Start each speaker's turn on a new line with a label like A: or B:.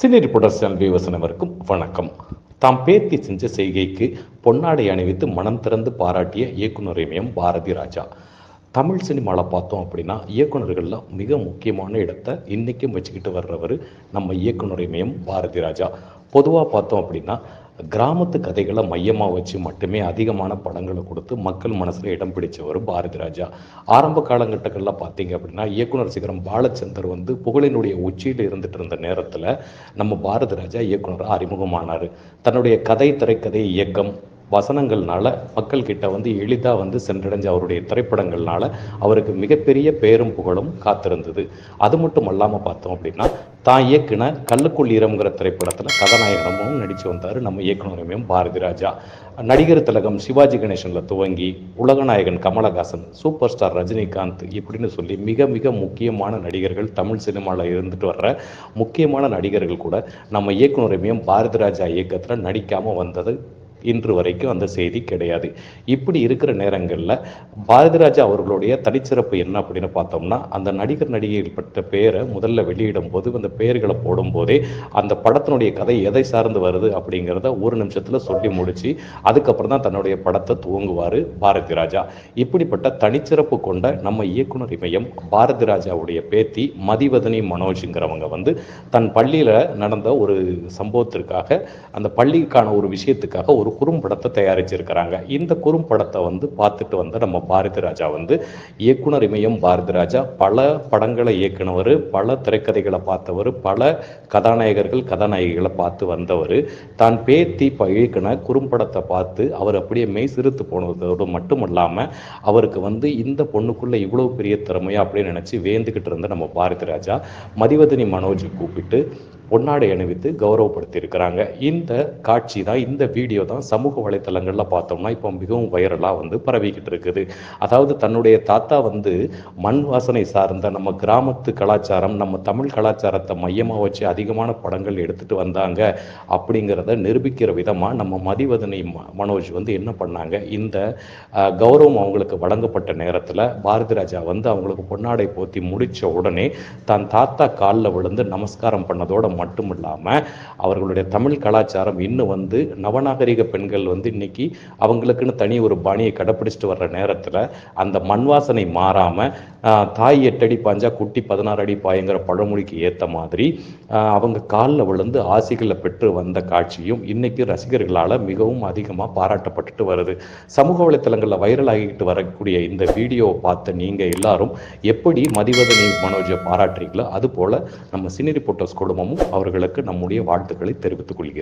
A: Cine reporters channel viewers அனைவருக்கும் வணக்கம். தாம் பேத்தி செஞ்ச செய்கைக்கு பொன்னாடை அணிவித்து மனம் திறந்து பாராட்டிய இயக்குனர் இமயம் பாரதி ராஜா. தமிழ் சினிமாவில் பார்த்தோம் அப்படின்னா இயக்குநர்களில் மிக முக்கியமான இடத்தை இன்றைக்கும் வச்சுக்கிட்டு வர்றவர் நம்ம இயக்குனர் இமயம் பாரதி ராஜா. பொதுவாக பார்த்தோம் அப்படின்னா கிராமத்து கதைகளை மையமாக வச்சு மட்டுமே அதிகமான படங்களை கொடுத்து மக்கள் மனசில் இடம் பிடிச்சவர் பாரதி ராஜா. ஆரம்ப காலகட்டங்களில் பார்த்தீங்க அப்படின்னா இயக்குனர் சிகரம் பாலச்சந்தர் வந்து புகழினுடைய உச்சியில் இருந்துட்டு இருந்த நேரத்தில் நம்ம பாரதி ராஜா இயக்குனராக அறிமுகமானார். தன்னுடைய கதை திரைக்கதை இயக்கம் வசனங்கள்னால மக்கள் கிட்ட வந்து எளிதாக வந்து சென்றடைஞ்ச அவருடைய திரைப்படங்கள்னால அவருக்கு மிகப்பெரிய பேரும் புகழும் காத்திருந்தது. அது மட்டும் அல்லாமல் பார்த்தோம் அப்படின்னா தான் இயக்குன கல்லுக்குள் ஈரம்ங்கிற திரைப்படத்தில் கதாநாயகனமும் நடித்து வந்தார். நம்ம இயக்குனருமையும் பாரதி ராஜா. நடிகர் திலகம் சிவாஜி கணேசனில் துவங்கி உலகநாயகன் கமலஹாசன் சூப்பர் ஸ்டார் ரஜினிகாந்த் இப்படின்னு சொல்லி மிக மிக முக்கியமான நடிகர்கள் தமிழ் சினிமாவில் இருந்துட்டு வர்ற முக்கியமான நடிகர்கள் கூட நம்ம இயக்குனருமையும் பாரதி ராஜா இயக்கத்தில் நடிக்காமல் வந்தது இன்று வரைக்கும் அந்த செய்தி கிடையாது. இப்படி இருக்கிற நேரங்களில் பாரதிராஜா அவர்களுடைய தனிச்சிறப்பு என்ன அப்படின்னு பார்த்தோம்னா அந்த நடிகர் நடிகைகள் பட்ட பேரை முதல்ல வெளியிடும் போது அந்த பெயர்களை போடும்போதே அந்த படத்தினுடைய கதை எதை சார்ந்து வருது அப்படிங்கிறத ஒரு நிமிஷத்தில் சொல்லி முடிச்சு அதுக்கப்புறம் தான் தன்னுடைய படத்தை துவங்குவார் பாரதி ராஜா இப்படிப்பட்ட தனிச்சிறப்பு கொண்ட நம்ம இயக்குனர் இமயம் பாரதி ராஜாவுடைய பேத்தி மதிவதனி மனோஜுங்கிறவங்க வந்து தன் பள்ளியில் நடந்த ஒரு சம்பவத்திற்காக அந்த பள்ளிக்கான ஒரு விஷயத்துக்காக ஒரு குறும்படத்தை தயாரிச்சிருக்கிறாங்க. இந்த குறும்படத்தை வந்து பார்த்துட்டு வந்த நம்ம பாரதி ராஜா வந்து இயக்குனர் இமயம் பாரதி ராஜா. பல படங்களை இயக்குனவர் பல திரைக்கதைகளை பார்த்தவர் பல கதாநாயகர்கள் கதாநாயகிகளை பார்த்து வந்தவர். தான் பேத்தி ப இயக்குன குறும்படத்தை பார்த்து அவர் அப்படியே மெய் சிறுத்து போனதோடு மட்டும் இல்லாமல் அவருக்கு வந்து இந்த பொண்ணுக்குள்ளே இவ்வளோ பெரிய திறமையா அப்படின்னு நினச்சி வேந்துக்கிட்டு இருந்த நம்ம பாரதி ராஜா மதிவதனி மனோஜ் கூப்பிட்டு பொன்னாடை அணிவித்து கௌரவப்படுத்தியிருக்கிறாங்க. இந்த காட்சி தான் இந்த வீடியோ தான் சமூக வலைத்தளங்களில் பார்த்தோம்னா இப்போ மிகவும் வைரலாக வந்து பரவிக்கிட்டு இருக்குது. அதாவது தன்னுடைய தாத்தா வந்து மண் வாசனை சார்ந்த நம்ம கிராமத்து கலாச்சாரம் நம்ம தமிழ் கலாச்சாரத்தை மையமாக வச்சு அதிகமான படங்கள் எடுத்துகிட்டு வந்தாங்க அப்படிங்கிறத நிரூபிக்கிற விதமாக நம்ம மதிவதனை ம- மனோஜ் வந்து என்ன பண்ணாங்க? இந்த கௌரவம் அவங்களுக்கு வழங்கப்பட்ட நேரத்தில் பாரதி ராஜா வந்து அவங்களுக்கு பொன்னாடை போத்தி முடித்த உடனே தன் தாத்தா காலில் விழுந்து நமஸ்காரம் பண்ணதோட மட்டும் இல்லாமல் அவர்களுடைய தமிழ் கலாச்சாரம் இன்னும் வந்து நவநாகரிக பெண்கள் வந்து இன்னைக்கு அவங்களுக்குன்னு தனி ஒரு பாணியை கடைப்பிடிச்சிட்டு வர்ற நேரத்தில் அந்த மண் வாசனை மாறாமல் தாய் எட்டடி பாஞ்சா குட்டி பதினாறு அடி பாயங்கிற பழமொழிக்கு ஏற்ற மாதிரி அவங்க காலில் விழுந்து ஆசைகளை பெற்று வந்த காட்சியும் இன்னைக்கு ரசிகர்களால் மிகவும் அதிகமாக பாராட்டப்பட்டுட்டு வருது. சமூக வலைத்தளங்களில் வைரல் ஆகிட்டு வரக்கூடிய இந்த வீடியோவை பார்த்த நீங்கள் எல்லாரும் எப்படி மதிவதனி மனோஜை பாராட்டுறீங்களோ அதுபோல் நம்ம சினி ரிப்போர்ட்டர்ஸ் குடும்பமும் அவர்களுக்கு நம்முடைய வாழ்த்துக்களை தெரிவித்துக் கொள்கிறோம்.